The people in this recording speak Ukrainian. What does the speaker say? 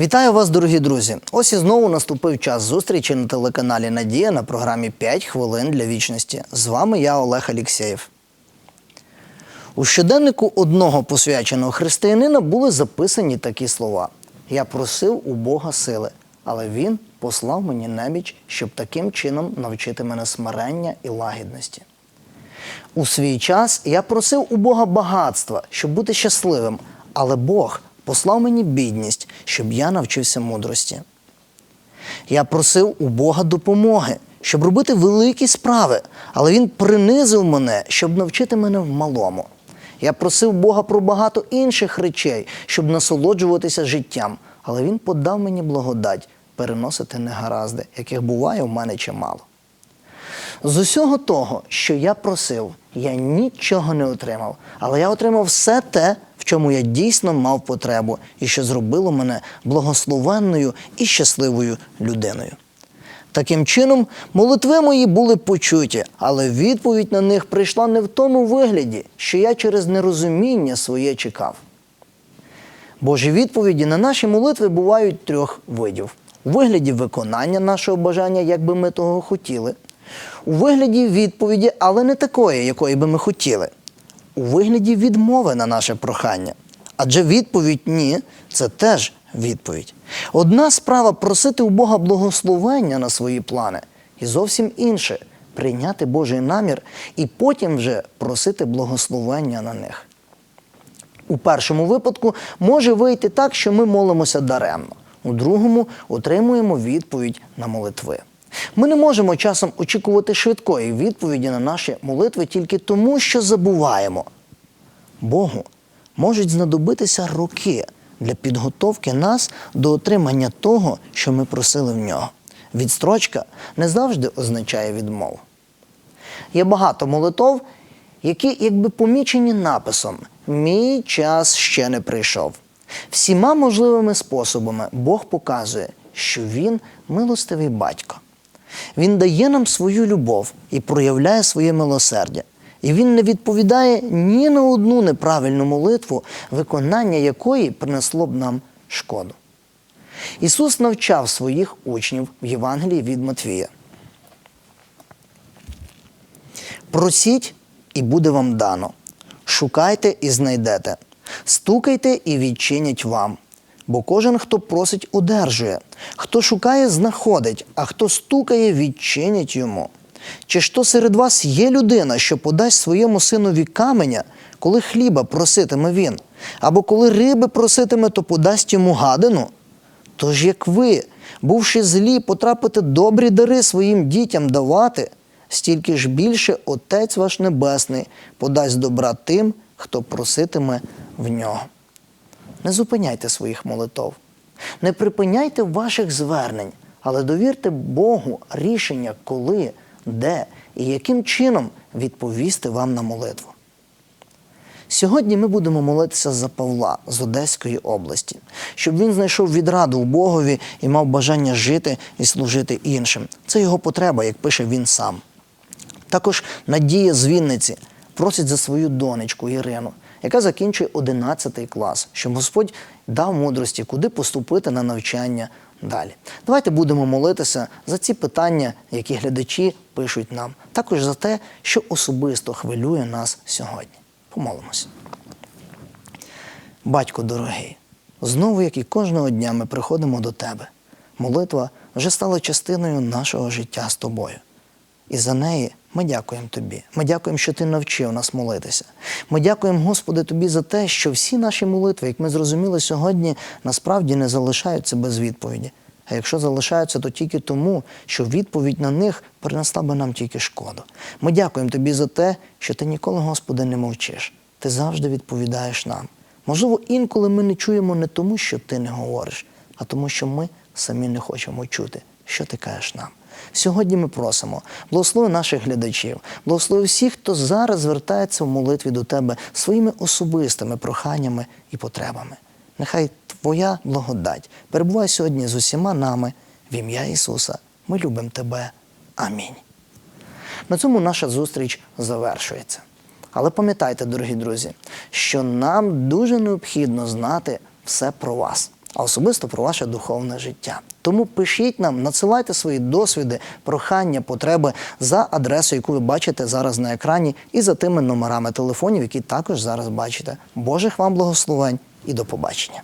Вітаю вас, дорогі друзі! Ось і знову наступив час зустрічі на телеканалі Надія на програмі «5 хвилин для вічності. З вами я, Олег Алєксєєв. У щоденнику одного посвяченого християнина були записані такі слова: Я просив у Бога сили, але Він послав мені неміч, щоб таким чином навчити мене смирення і лагідності. У свій час я просив у Бога багатства, щоб бути щасливим, але Бог послав мені бідність, щоб я навчився мудрості. Я просив у Бога допомоги, щоб робити великі справи, але Він принизив мене, щоб навчити мене в малому. Я просив Бога про багато інших речей, щоб насолоджуватися життям, але Він подав мені благодать переносити негаразди, яких буває у мене чимало. З усього того, що я просив, я нічого не отримав, але я отримав все те, в чому я дійсно мав потребу, і що зробило мене благословенною і щасливою людиною. Таким чином, молитви мої були почуті, але відповідь на них прийшла не в тому вигляді, що я через нерозуміння своє чекав. Божі відповіді на наші молитви бувають трьох видів: у вигляді виконання нашого бажання, як би ми того хотіли, у вигляді відповіді, але не такої, якої би ми хотіли, у вигляді відмови на наше прохання. Адже відповідь ні це теж відповідь. Одна справа просити у Бога благословення на свої плани, і зовсім інше прийняти Божий намір і потім вже просити благословення на них. У першому випадку може вийти так, що ми молимося даремно. У другому отримуємо відповідь на молитви. Ми не можемо часом очікувати швидкої відповіді на наші молитви тільки тому, що забуваємо. Богу можуть знадобитися роки для підготовки нас до отримання того, що ми просили в нього. Відстрочка не завжди означає відмову. Є багато молитов, які якби помічені написом Мій час ще не прийшов. Всіма можливими способами Бог показує, що Він милостивий батько. Він дає нам свою любов і проявляє своє милосердя. І він не відповідає ні на одну неправильну молитву, виконання якої принесло б нам шкоду. Ісус навчав своїх учнів в Євангелії від Матвія. Просіть, і буде вам дано. Шукайте і знайдете. Стукайте і відчинять вам. Бо кожен, хто просить, одержує, хто шукає, знаходить, а хто стукає, відчинять йому. Чи ж то серед вас є людина, що подасть своєму синові каменя, коли хліба проситиме він, або коли риби проситиме, то подасть йому гадину? Тож як ви, бувши злі, потрапите добрі дари своїм дітям давати, стільки ж більше Отець ваш Небесний подасть добра тим, хто проситиме в нього. Не зупиняйте своїх молитов, не припиняйте ваших звернень, але довірте Богу рішення, коли, де і яким чином відповісти вам на молитву. Сьогодні ми будемо молитися за Павла з Одеської області, щоб він знайшов відраду у Богові і мав бажання жити і служити іншим. Це його потреба, як пише він сам. Також Надія з Вінниці просить за свою донечку Ірину, яка закінчує 11 клас, щоб Господь дав мудрості, куди поступити на навчання далі. Давайте будемо молитися за ці питання, які глядачі пишуть нам, також за те, що особисто хвилює нас сьогодні. Помолимося. Батько дорогий, знову, як і кожного дня, ми приходимо до Тебе. Молитва вже стала частиною нашого життя з тобою. І за неї ми дякуємо Тобі. Ми дякуємо, що Ти навчив нас молитися. Ми дякуємо, Господи, Тобі за те, що всі наші молитви, як ми зрозуміли сьогодні, насправді не залишаються без відповіді. А якщо залишаються, то тільки тому, що відповідь на них принесла би нам тільки шкоду. Ми дякуємо Тобі за те, що Ти ніколи, Господи, не мовчиш. Ти завжди відповідаєш нам. Можливо, інколи ми не чуємо не тому, що Ти не говориш, а тому, що ми самі не хочемо чути, що ти кажеш нам. Сьогодні ми просимо, благослови наших глядачів, благослови всіх, хто зараз звертається в молитві до тебе своїми особистими проханнями і потребами. Нехай Твоя благодать перебуває сьогодні з усіма нами в ім'я Ісуса. Ми любимо Тебе. Амінь. На цьому наша зустріч завершується. Але пам'ятайте, дорогі друзі, що нам дуже необхідно знати все про вас. А особисто про ваше духовне життя. Тому пишіть нам, надсилайте свої досвіди, прохання, потреби за адресою, яку ви бачите зараз на екрані, і за тими номерами телефонів, які також зараз бачите. Божих вам благословень і до побачення.